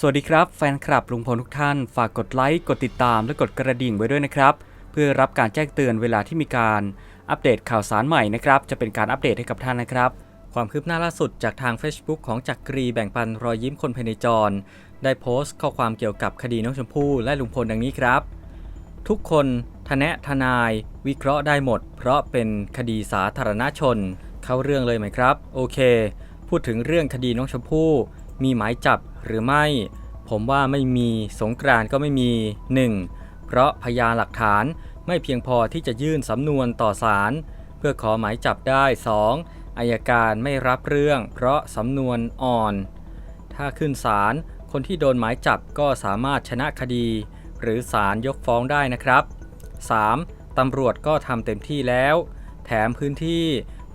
สวัสดีครับแฟนคลับลุงพลทุกท่าน ฝากกดไลค์ กดติดตาม และกดกระดิ่งไว้ด้วยนะครับ เพื่อรับการแจ้งเตือนเวลาที่มีการอัปเดตข่าวสารใหม่นะครับ จะเป็นการอัปเดตให้กับท่านนะครับ ความคืบหน้าล่าสุดจากทาง Facebook ของจักรีแบ่งปันรอยยิ้มคนภายในจร ได้โพสต์ข้อความเกี่ยวกับคดีน้องชมพู่และลุงพลดังนี้ครับ ทุกคนทนะทนาย วิเคราะห์ได้หมด เพราะเป็นคดีสาธารณชน เข้าเรื่องเลยไหมครับ โอเค พูดถึงเรื่องคดีน้องชมพู่ มีหมายจับหรือไม่ ผมว่าไม่มีสงกรานต์ก็ไม่มี 1. เพราะพยานหลักฐานไม่เพียงพอที่จะยื่นสำนวนต่อศาลเพื่อขอหมายจับได้ 2. อายการไม่รับเรื่อง เพราะสำนวนอ่อน ถ้าขึ้นศาลคนที่โดนหมายจับก็สามารถชนะคดี หรือศาลยกฟ้องได้นะครับ 3. ตำรวจก็ทำเต็มที่แล้ว แถมพื้นที่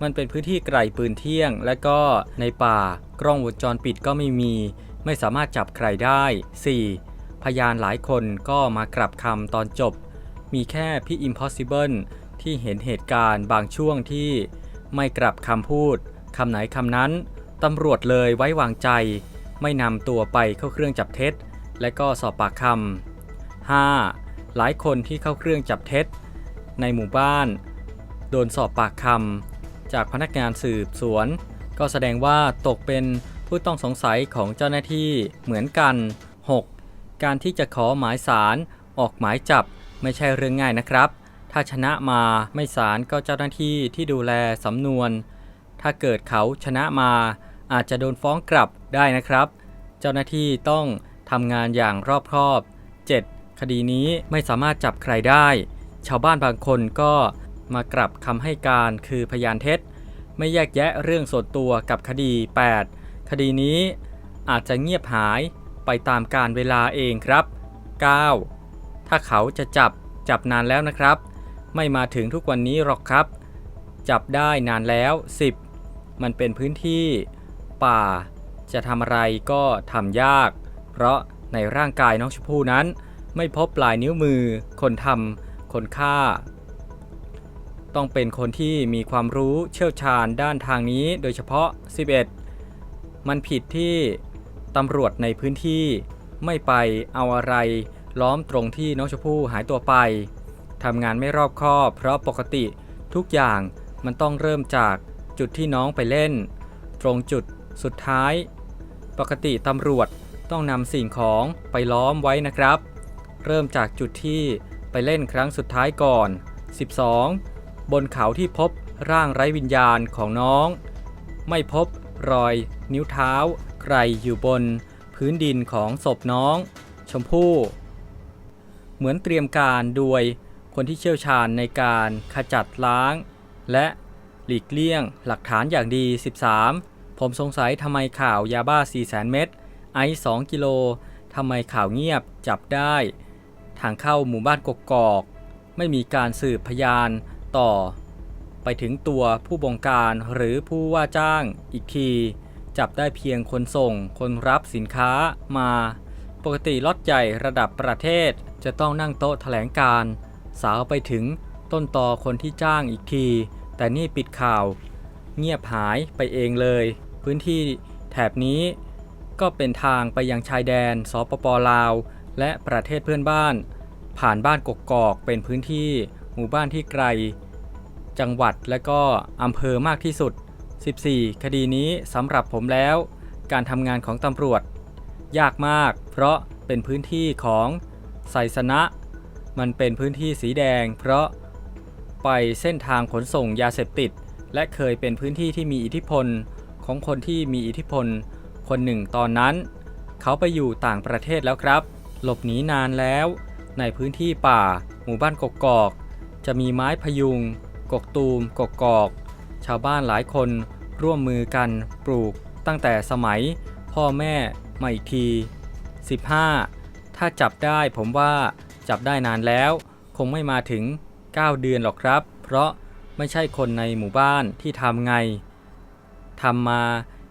มันเป็นพื้นที่ไกลปืนเที่ยง และก็ในป่ากล้องวงจรปิดก็ไม่มี ไม่สามารถจับใครได้ 4. พยานหลายคนก็มากลับคำตอนจบ มีแค่พี่ Impossible ที่เห็นเหตุการณ์บางช่วงที่ไม่กลับคำพูดคำไหนคำนั้นตำรวจเลยไว้วางใจ ไม่นำตัวไปเข้าเครื่องจับเท็จ และก็สอบปากคำ 5. หลายคนที่เข้าเครื่องจับเท็จ ในหมู่บ้าน โดนสอบปากคำ จากพนักงานสืบสวน ก็แสดงว่าตกเป็นผู้ต้องสงสัยของเจ้าหน้าที่เหมือนกัน 6. การที่จะขอหมายสารออกหมายจับไม่ใช่เรื่องง่ายนะครับ ถ้าชนะมาไม่สารก็เจ้าหน้าที่ที่ดูแลสำนวน ถ้าเกิดเขาชนะมาอาจจะโดนฟ้องกลับได้นะครับ เจ้าหน้าที่ต้องทำงานอย่างรอบคอบ 7. คดีนี้ไม่สามารถจับใครได้ ชาวบ้านบางคนก็ มากลับคำให้การคือพยานเท็จ ไม่แยกแยะเรื่องส่วนตัวกับคดี 8. คดีนี้อาจจะเงียบหายไปตามการเวลาเองครับ 9. ถ้าเขาจะจับจับนานแล้วนะครับ ไม่มาถึงทุกวันนี้หรอกครับ จับได้นานแล้ว 10. มันเป็นพื้นที่ ป่า จะทำอะไรก็ทำยาก เพราะในร่างกายน้องชมพู่นั้น ไม่พบปลายนิ้วมือ คนทำคนฆ่า ต้องเป็นคนที่มีความรู้เชี่ยวชาญด้านทางนี้โดยเฉพาะ 11 มันผิดที่ตำรวจในพื้นที่ไม่ไปเอาอะไร ล้อมตรงที่น้องชมพู่หายตัวไปทำงานไม่รอบคอบ เพราะปกติทุกอย่างมันต้องเริ่มจากจุดที่น้องไปเล่น ตรงจุดสุดท้าย ปกติตำรวจต้องนำสิ่งของไปล้อมไว้นะครับ เริ่มจากจุดที่ไปเล่นครั้งสุดท้ายก่อน 12. บนเขาที่พบร่างไร้วิญญาณของน้อง ไม่พบรอยนิ้วเท้าใครอยู่บน พื้นดินของศพน้อง ชมพู่ เหมือนเตรียมการโดยคนที่เชี่ยวชาญในการขจัดล้าง และหลีกเลี่ยงหลักฐานอย่างดี 13 ผมสงสัยทำไมข่าวยาบ้า 400,000 เม็ดไอซ์2กิโลทำไมข่าวเงียบจับได้ ทางเข้าหมู่บ้านกกอก ไม่มีการสืบพยาน ต่อ ไปถึงตัวผู้บงการหรือผู้ว่าจ้างอีกที จับได้เพียงคนส่ง คนรับสินค้ามา ปกติล็อตใหญ่ระดับประเทศจะต้องนั่งโต๊ะแถลงการ สาวไปถึงต้นตอคนที่จ้างอีกที แต่นี่ปิดข่าว เงียบหายไปเองเลย พื้นที่แถบนี้ก็เป็นทางไปยังชายแดนสปปลาว และประเทศเพื่อนบ้าน ผ่านบ้านกกอกเป็นพื้นที่ หมู่บ้านที่ไกล จังหวัดและก็อำเภอมากที่สุด 14 คดีนี้สำหรับผมแล้ว การทำงานของตำรวจ ยากมาก เพราะเป็นพื้นที่ของไซสนะ มันเป็นพื้นที่สีแดง เพราะไปเส้นทางขนส่งยาเสพติด และเคยเป็นพื้นที่ที่มีอิทธิพลของคนที่มีอิทธิพล คนหนึ่งตอนนั้น เขาไปอยู่ต่างประเทศแล้วครับ หลบหนีนานแล้ว ในพื้นที่ป่า หมู่บ้านกกอก จะมีไม้พยุง กกตูม กกกอก ชาวบ้านหลายคนร่วมมือกันปลูกตั้งแต่สมัยพ่อแม่มาอีกที 15 ถ้าจับได้ผมว่าจับได้นานแล้ว คงไม่มาถึง 9 เดือนหรอกครับ เพราะไม่ใช่คนในหมู่บ้านที่ทำไงทำมา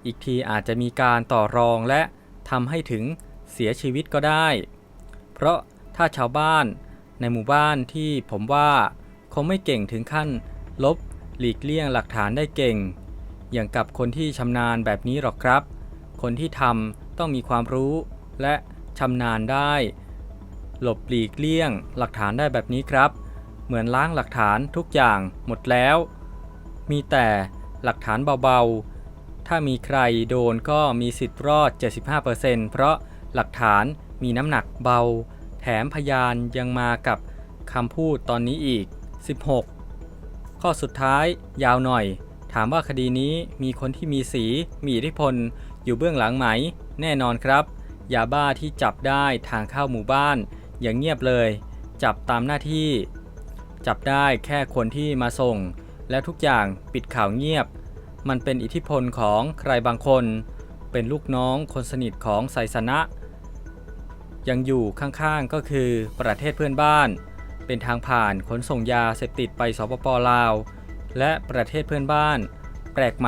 อีกทีอาจจะมีการต่อรองและทำให้ถึงเสียชีวิตก็ได้ เพราะถ้าชาวบ้านในหมู่บ้านที่ผมว่า คงไม่เก่งถึงขั้น ลบ หลีกเลี่ยงหลักฐานได้เก่ง อย่างกับคนที่ชำนาญแบบนี้หรอกครับ คนที่ทำต้องมีความรู้ และชำนาญได้ หลบหลีกเลี่ยงหลักฐานได้แบบนี้ครับ เหมือนล้างหลักฐานทุกอย่างหมดแล้ว มีแต่หลักฐานเบาๆ ถ้ามีใครโดนก็มีสิทธิ์รอด 75%เพราะหลักฐานมีน้ำหนักเบา แถมพยานยังมากับคำพูดตอนนี้อีก 16 ข้อสุดท้าย ยาวหน่อย ถามว่าคดีนี้มีคนที่มีสี มีอิทธิพล อยู่เบื้องหลังไหม แน่นอนครับ ยาบ้าที่จับได้ทางเข้าหมู่บ้าน อย่างเงียบเลย จับตามหน้าที่ จับได้แค่คนที่มาส่ง แล้วทุกอย่างปิดข่าวเงียบ มันเป็นอิทธิพลของใครบางคน เป็นลูกน้องคนสนิทของไซสนะยังอยู่ข้างๆก็คือประเทศเพื่อนบ้าน เป็นทางผ่านขนส่งยาเสพติดไปสปปลาว และประเทศเพื่อนบ้าน แปลกไหม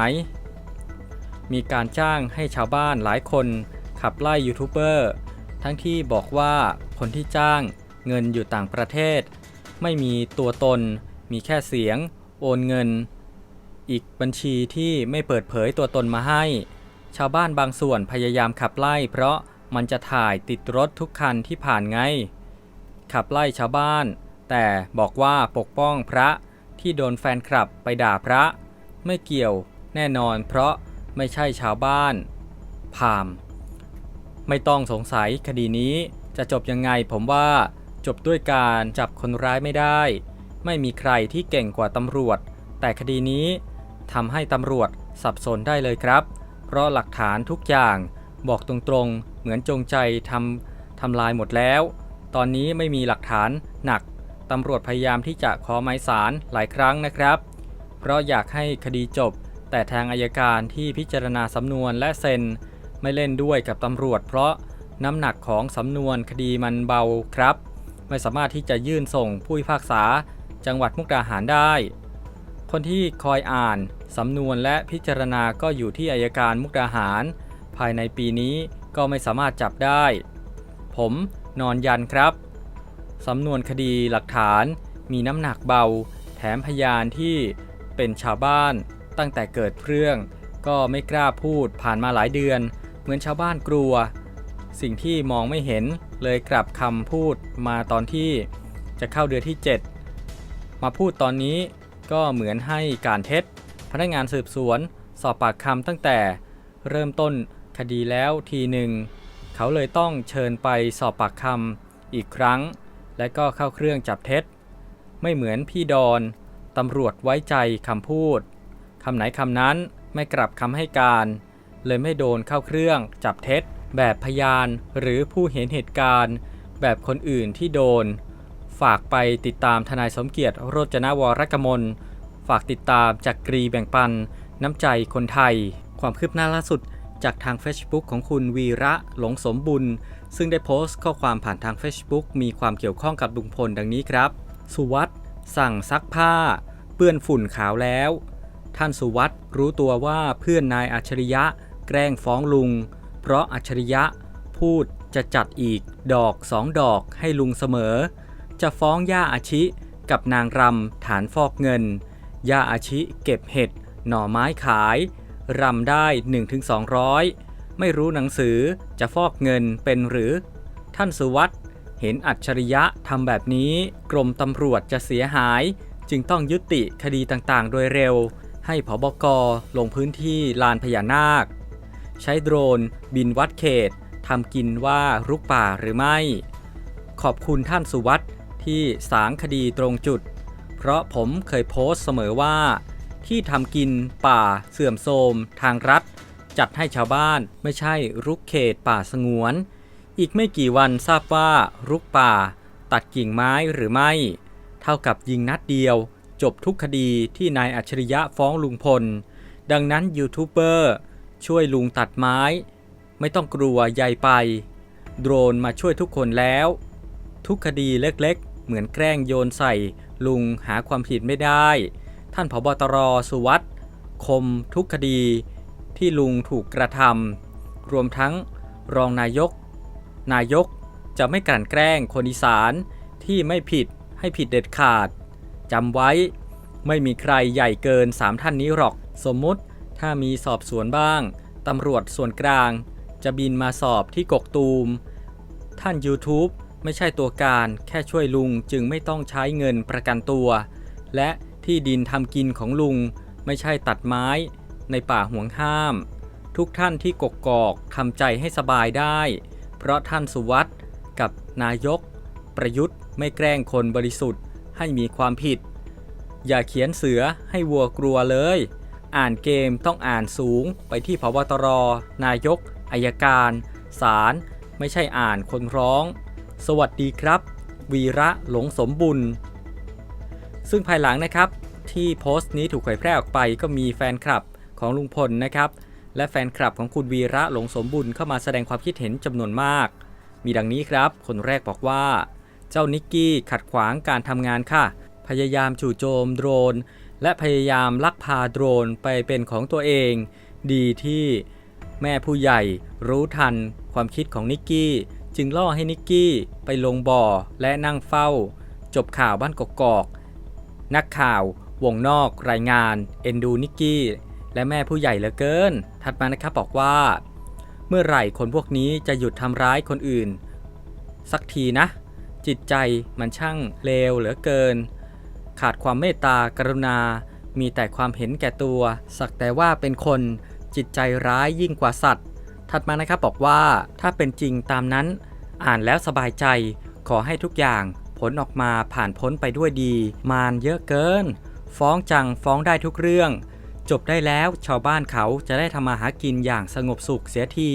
มีการจ้างให้ชาวบ้านหลายคนขับไล่ยูทูบเบอร์ทั้งที่บอกว่าคนที่จ้างเงินอยู่ต่างประเทศ ไม่มีตัวตน มีแค่เสียง โอนเงิน อีกบัญชีที่ไม่เปิดเผยตัวตนมาให้ ชาวบ้านบางส่วนพยายามขับไล่ เพราะมันจะถ่ายติดรถทุกคันที่ผ่านไง ขับไล่ชาวบ้าน แต่บอกว่าปกป้องพระที่โดนแฟนคลับไปด่าพระ ไม่เกี่ยวแน่นอนเพราะไม่ใช่ชาวบ้านพามไม่ต้องสงสัยคดีนี้จะจบยังไงผมว่าจบด้วยการจับคนร้ายไม่ได้ ไม่มีใครที่เก่งกว่าตำรวจ แต่คดีนี้ทำให้ตำรวจสับสนได้เลยครับ เพราะหลักฐานทุกอย่างบอกตรงๆ เหมือนจงใจทำทำลายหมดแล้ว ตอนนี้ไม่มีหลักฐานหนัก ตำรวจพยายามที่จะขอหมายสารหลายครั้งนะครับ เพราะอยากให้คดีจบ แต่ทางอายการที่พิจารณาสำนวนและเซ็นไม่เล่นด้วยกับตำรวจ เพราะน้ำหนักของสำนวนคดีมันเบาครับ ไม่สามารถที่จะยื่นส่งผู้พิพากษา จังหวัดมุกดาหารได้ คนที่คอยอ่านสำนวนและพิจารณาก็อยู่ที่อายการมุกดาหาร ภายในปีนี้ก็ไม่สามารถจับได้ ผมนอนยันครับ สำนวนคดีหลักฐานมีน้ำหนักเบา แถมพยานที่เป็นชาวบ้านตั้งแต่เกิดเรื่องก็ไม่กล้าพูดผ่านมาหลายเดือน เหมือนชาวบ้านกลัว สิ่งที่มองไม่เห็นเลยกลับคำพูดมาตอนที่จะเข้าเดือนที่ 7 มาพูดตอนนี้ก็เหมือนให้การเท็จ พนักงานสืบสวน สอบปากคำตั้งแต่เริ่มต้นคดีแล้วทีหนึ่ง เขาเลยต้องเชิญไปสอบปากคำอีกครั้ง และก็เข้าเครื่องจับเท็จ ไม่เหมือนพี่ดอนตำรวจไว้ใจคำพูดคำไหนคำนั้นไม่กลับคำให้การ เลยไม่โดนเข้าเครื่องจับเท็จ แบบพยานหรือผู้เห็นเหตุการณ์ แบบคนอื่นที่โดน ฝากไปติดตามทนายสมเกียรติโรจนวรกมลฝากติดตามจากกรีแบ่งปัน น้ำใจคนไทย ความคืบหน้าล่าสุดจากทาง Facebook ของคุณวีระหลงสมบุญ ซึ่งได้โพสต์ข้อความผ่านทาง Facebook มีความเกี่ยวข้องกับลุงพลดังนี้ครับ สุวัสด์สั่งซักผ้า เปื้อนฝุ่นขาวแล้ว ท่านสุวัสด์รู้ตัวว่าเพื่อนนายอัจฉริยะ แกล้งฟ้องลุง เพราะอัจฉริยะ พูดจะจัดอีกดอกสองดอกให้ลุงเสมอ จะฟ้องย่าอาชิกับนางรำฐานฟอกเงิน ย่าอาชิเก็บเห็ด หน่อไม้ขาย รำได้ 1-200 ไม่รู้หนังสือจะฟอกเงินเป็นหรือ ท่านสุวัสด์เห็นอัจฉริยะทำแบบนี้ กรมตำรวจจะเสียหาย จึงต้องยุติคดีต่างๆ โดยเร็ว ให้ผบกลงพื้นที่ลานพญานาค ใช้โดรนบินวัดเขตทำกินว่ารุกป่าหรือไม่ ขอบคุณท่านสุวัสด์ที่สางคดีตรงจุด เพราะผมเคยโพสต์เสมอว่า ที่ทำกินป่าเสื่อมโทรมทางรัฐ จัดให้ชาวบ้านไม่ใช่รุกเขตป่าสงวน อีกไม่กี่วันทราบว่ารุกป่า ตัดกิ่งไม้หรือไม่ เท่ากับยิงนัดเดียว จบทุกคดีที่นายอัจฉริยะฟ้องลุงพล ดังนั้นยูทูบเบอร์ช่วยลุงตัดไม้ ไม่ต้องกลัวใหญ่ไป โดรนมาช่วยทุกคนแล้ว ทุกคดีเล็กๆ เหมือนแกล้งโยนใส่ ลุงหาความผิดไม่ได้ ท่านผบตรสุวัสด์คมทุกคดี ที่ลุงถูกกระทำรวมทั้งรองนายก นายกจะไม่กลั่นแกล้งคนอีสานที่ไม่ผิดให้ผิดเด็ดขาดจำไว้ไม่มีใครใหญ่เกิน 3 ท่านนี้หรอก สมมุติถ้ามีสอบสวนบ้างตำรวจส่วนกลาง จะบินมาสอบที่กกตูม ท่าน YouTube ไม่ใช่ตัวการแค่ช่วยลุงจึงไม่ต้องใช้เงินประกันตัว และที่ดินทำกินของลุงไม่ใช่ตัดไม้ ในป่าห่วงห้าม ทุกท่านที่กกกอกทำใจให้สบายได้ เพราะท่านสุวัสด์กับนายก ประยุทธ์ไม่แกล้งคนบริสุทธิ์ให้มีความผิด อย่าเขียนเสือให้วัวกลัวเลย อ่านเกมต้องอ่านสูงไปที่พบตร นายกอายการศาลไม่ใช่อ่านคนร้อง สวัสดีครับ วีระหลงสมบุญ ซึ่งภายหลังนะครับที่โพสต์นี้ถูกเผยแพร่ออกไปก็มีแฟนคลับ ของลุงพลนะครับ และแฟนคลับของคุณวีระหลงสมบุญเข้ามาแสดงความคิดเห็นจำนวนมาก มีดังนี้ครับ คนแรกบอกว่า เจ้านิกกี้ขัดขวางการทำงานค่ะ พยายามจู่โจมโดรน และพยายามลักพาโดรนไปเป็นของตัวเอง ดีที่แม่ผู้ใหญ่รู้ทันความคิดของนิกกี้ จึงล่อให้นิกกี้ไปลงบ่อและนั่งเฝ้า จบข่าวบ้านกกอก นักข่าววงนอกรายงาน เอ็นดูนิกกี้ และแม่ผู้ใหญ่เหลือเกิน ถัดมานะครับบอกว่า เมื่อไหร่คนพวกนี้จะหยุดทำร้ายคนอื่น สักทีนะ จิตใจมันช่างเลวเหลือเกิน ขาดความเมตตากรุณา มีแต่ความเห็นแก่ตัว สักแต่ว่าเป็นคนจิตใจร้ายยิ่งกว่าสัตว์ ถัดมานะครับบอกว่าถ้าเป็นจริงตามนั้น อ่านแล้วสบายใจ ขอให้ทุกอย่างผลออกมาผ่านพ้นไปด้วยดี มารเยอะเกิน ฟ้องจังฟ้องได้ทุกเรื่อง จบได้แล้วชาวบ้านเขาจะได้ทำมาหากินอย่างสงบสุขเสียที